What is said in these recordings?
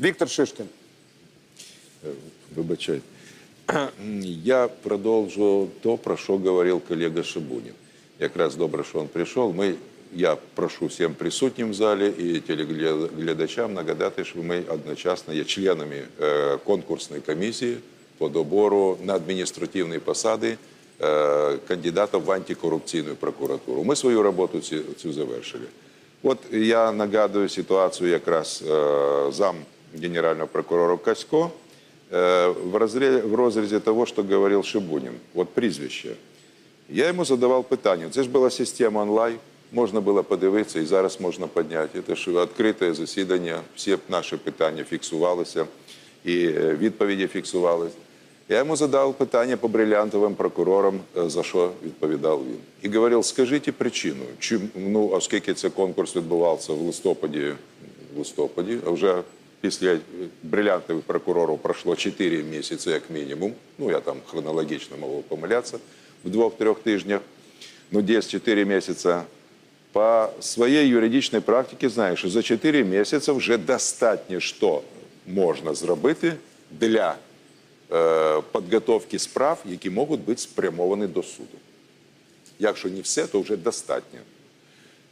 Віктор Шишкін. Вибачайте. Я продовжу то, про що говорив колега Шибунін. Якраз добре, що він прийшов. Ми, я прошу всім присутнім в залі і телеглядачам нагадати, що ми одночасно є членами е, конкурсної комісії по добору на адміністративні посади е, кандидатів в антикорупційну прокуратуру. Ми свою роботу цю, цю завершили. От я нагадую ситуацію якраз е, зам генерального прокурора Касько. Э, в, разре- в розрезе того, что говорил Шибунин, вот прізвище. Я йому задавав питання. Це ж була система онлайн, можна було подивитися і зараз можна підняти. Це ж відкрите засідання, всі наші питання фіксувалися і е, відповіді фіксувалися. Я йому задав питання по брилянтовим прокурорам, е, за що відповідав він. І говорив, скажіть причину, чим, ну, оскільки цей конкурс відбувався в листопаді, в листопаді, а вже після брилянтових прокурорів пройшло 4 місяці як мінімум. Ну, я там хронологічно можу помилятися в двох-трьох тижнях. Ну, десь 4 місяці. По своїй юридичній практиці знаю, що за 4 місяці вже достатньо, що можна зробити для е, підготовки справ, які можуть бути спрямовані до суду. Якщо не все, то вже достатньо.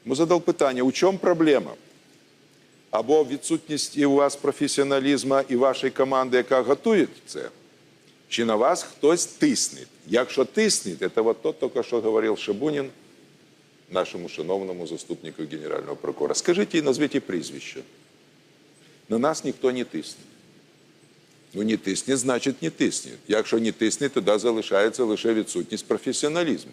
Йому задав питання, у чому проблема? Або відсутність і у вас професіоналізму і вашої команди, яка готує це, чи на вас хтось тисне. Якщо тисне, це от то, тільки що говорив Шабунін, нашому шановному заступнику генерального прокурора. Скажіть і назвіть прізвище. На нас ніхто не тисне. Ну, не тисне, значить не тисне. Якщо не тисне, тоді залишається лише відсутність професіоналізму.